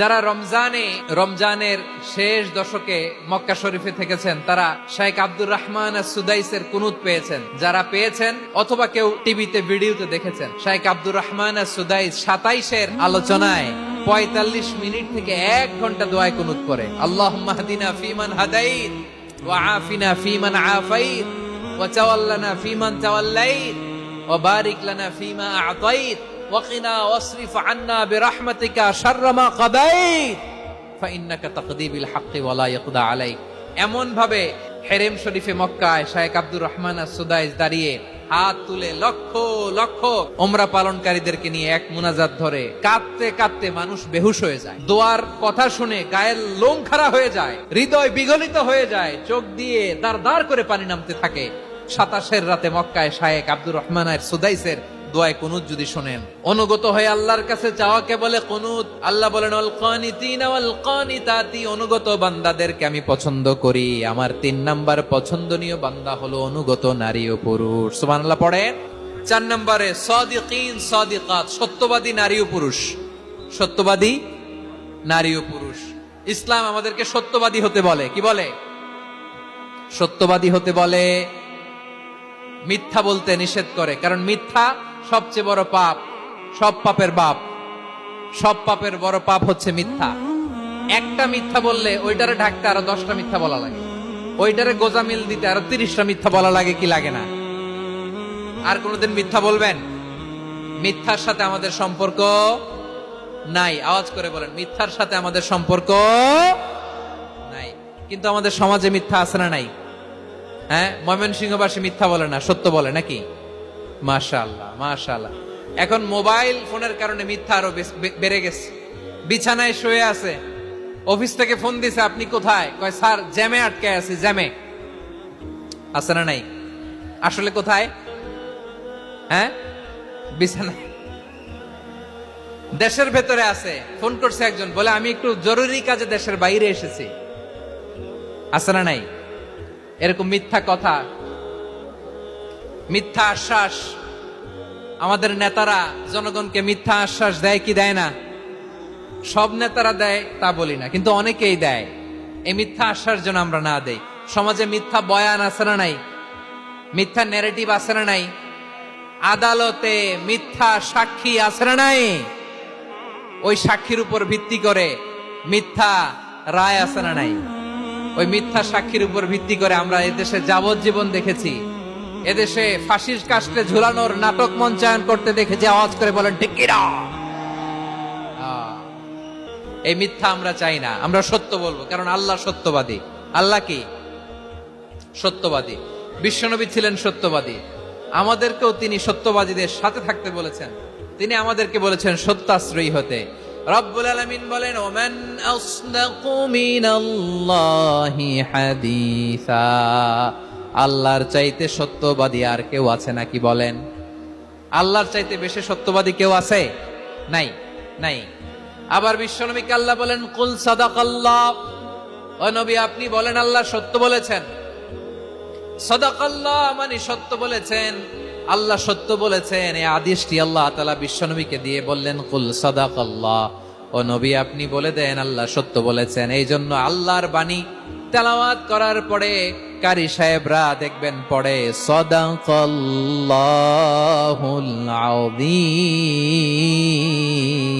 যারা রমজানে, রমজানের শেষ দশকে মক্কা শরীফে থেকেছেন, তারা শাইখ আব্দুর রহমান সুদাইসের কুনুত পেয়েছেন। যারা পেয়েছেন অথবা কেউ টিভিতে, ভিডিওতে দেখেছেন শাইখ আব্দুর রহমান সুদাইস সাতাইশের আলোচনায় পঁয়তাল্লিশ মিনিট থেকে এক ঘণ্টা দোয়ায় কুনুত করে। আল্লাহ মাহদিনা ফিমান হাদাইত, ওয়া আফিনা ফিমান আফাইত, ওয়া চাওয়াল্লানা ফিমান চাওয়াল্লাইত ওয়া বারিক লানা ফিমা আতাইত। ওয়াকিনা ওয়াসরিফ আন্না বিরাহমাতিকা শাররামা কাদাইত ফাইন্নাকা তাকদিবিল হাক্কি ওয়ালা ইয়াকদা আলাইক এমন ভাবে হেরেম শরীফে মক্কায় শায়েক আব্দুর রহমান সুদাইস দাঁড়িয়ে হাত তুলে লক্ষ লক্ষ ওমরা পালনকারীদেরকে নিয়ে এক মুনাজাত ধরে কাঁদতে কাঁদতে মানুষ বেহুশ হয়ে যায়। দোয়ার কথা শুনে গায়ের লোম খাড়া হয়ে যায়, হৃদয় বিগলিত হয়ে যায়, চোখ দিয়ে দাঁড় দাঁড় করে পানি নামতে থাকে। সাতাশের রাতে মক্কায় শায়েক আব্দুর রহমানের সুদাইসের দোয়ায় কুনুত যদি শোনেন। অনুগত হয়ে আল্লাহর কাছে চাওয়াকে বলে কুনুত। আল্লাহ বলেন অনুগত বান্দাদেরকে আমি পছন্দ করি। আমার তিন নাম্বার পছন্দনীয় বান্দা হলো অনুগত নারী ও পুরুষ। সুবহানাল্লাহ পড়েন। চার নম্বরে, সাদিকিন সাদিকাত সত্যবাদী নারী ও পুরুষ। সত্যবাদী নারী ও পুরুষ। ইসলাম আমাদেরকে সত্যবাদী হতে বলে। কি বলে? সত্যবাদী হতে বলে, মিথ্যা বলতে নিষেধ করে। কারণ মিথ্যা সবচেয়ে বড় পাপ, সব পাপের বাপ। সব পাপের বড় পাপ হচ্ছে মিথ্যা। একটা মিথ্যা বললে ওইটারে ঢাকতে আরও দশটা মিথ্যা বলা লাগে। ওইটারে গোজামিল দিতে আরও তিরিশটা মিথ্যা বলা লাগে কি লাগে না? আর কোনোদিন মিথ্যা বলবেন? মিথ্যার সাথে আমাদের সম্পর্ক নাই। আওয়াজ করে বলেন, মিথ্যার সাথে আমাদের সম্পর্ক নাই। কিন্তু আমাদের সমাজে মিথ্যা আছে না নাই? হ্যাঁ? ময়মনসিংহবাসী মিথ্যা বলে না, সত্য বলে নাকি? মাশাআল্লাহ মাশাআল্লাহ। এখন মোবাইল ফোনের কারণে মিথ্যা আরও বেড়ে গেছে। বিছানায় শুয়ে আছে। অফিস থেকে ফোন দিছে, আপনি কোথায়? কয়, স্যার, জ্যামে আটকে আছি, জ্যামে। আছে না নাই? আসলে কোথায়? হ্যাঁ? বিছানা দেশের ভেতরে আছে। ফোন করছে একজন, বলে, আমি একটু জরুরি কাজে দেশের বাইরে এসেছি। আছে না নাই? এরকম মিথ্যা কথা মিথ্যা আশ্বাস। আমাদের নেতারা জনগণকে মিথ্যা আশ্বাস দেয় কি দেয় না? সব নেতারা দেয়, তা বলি না, কিন্তু অনেকেই দেয়। এই মিথ্যা আশ্বাস যেন আমরা না দেই। সমাজে মিথ্যা বয়ান আছে না নাই? মিথ্যা নেরেটিভ আছে না নাই? আদালতে মিথ্যা সাক্ষী আছে না নাই? ওই সাক্ষীর উপর ভিত্তি করে মিথ্যা রায় আছে না নাই? ওই মিথ্যা সাক্ষীর উপর ভিত্তি করে আমরা এদেশে যাবজ্জীবন দেখেছি। এদেশে ফাঁসির কাস্টে ঝুলানোর নাটক মঞ্চায়ন করতে দেখেছি আওয়াজ করে বলেন এই মিথ্যা আমরা চাই না। আমরা সত্য বলব, কারণ আল্লাহ সত্যবাদী। আল্লাহ কি? সত্যবাদী। বিশ্বনবী ছিলেন সত্যবাদী। আমাদেরকেও তিনি সত্যবাদীদের সাথে থাকতে বলেছেন। তিনি আমাদেরকে বলেছেন, সত্যাশ্রয়ী হতে। রব্বুল আলামিন বলেন, ওমান আসদাকু মিনাল্লাহি হাদিসা। আল্লাহর চাইতে সত্যবাদী আর কেউ আছে নাকি বলেন? আল্লাহর চাইতে বেশি সত্যবাদী কেউ আছে? নাই নাই। আবার বিশ্বনবীকে আল্লাহ বলেন, কুল সাদাকাল্লাহ। ও নবী, আপনি বলেন, আল্লাহ সত্য বলেছেন। সদাকাল্লাহ মানে সত্য বলেছেন। আল্লাহ সত্য বলেছেন। এই আদেশটি আল্লাহ তালা বিশ্বনবীকে দিয়ে বললেন, কুল সদাকাল্লাহ। ও নবী, আপনি বলে দেন, আল্লাহ সত্য বলেছেন। এই জন্য আল্লাহর বাণী তেলাওয়াত করার পরে কারি সাহেবরা দেখবেন পড়ে সদাকল্লাহুল আযীম।